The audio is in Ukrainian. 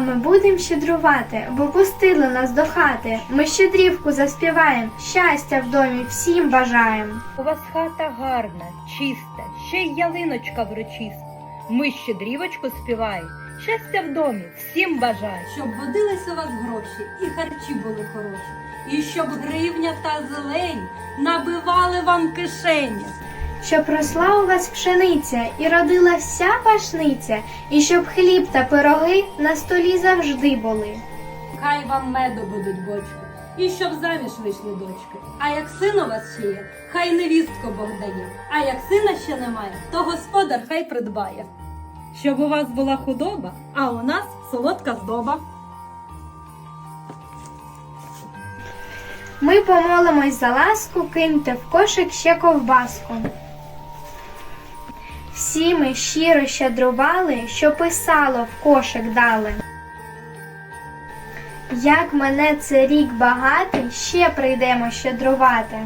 ми будем щедрувати, бо пустили нас до хати. Ми щедрівку заспіваєм, щастя в домі всім бажаєм. У вас хата гарна, чиста, ще й ялиночка врочиста. Ми щедрівочку співаємо, щастя в домі, всім бажаю. щоб водились у вас гроші і харчі були хороші, і щоб гривня та зелень набивали вам кишені. Щоб росла у вас пшениця і родила вся пашниця, і щоб хліб та пироги на столі завжди були. Хай вам меду будуть бочки, і щоб заміж вийшли дочки. А як син у вас ще є, хай невістку Бог дає. А як сина ще немає, то господар хай придбає. Щоб у вас була худоба, а у нас солодка здоба. Ми помолимось за ласку, киньте в кошик ще ковбаску. Всі ми щиро щедрували, що писало в кошик дали. Як мене це рік багатий, ще прийдемо щедрувати.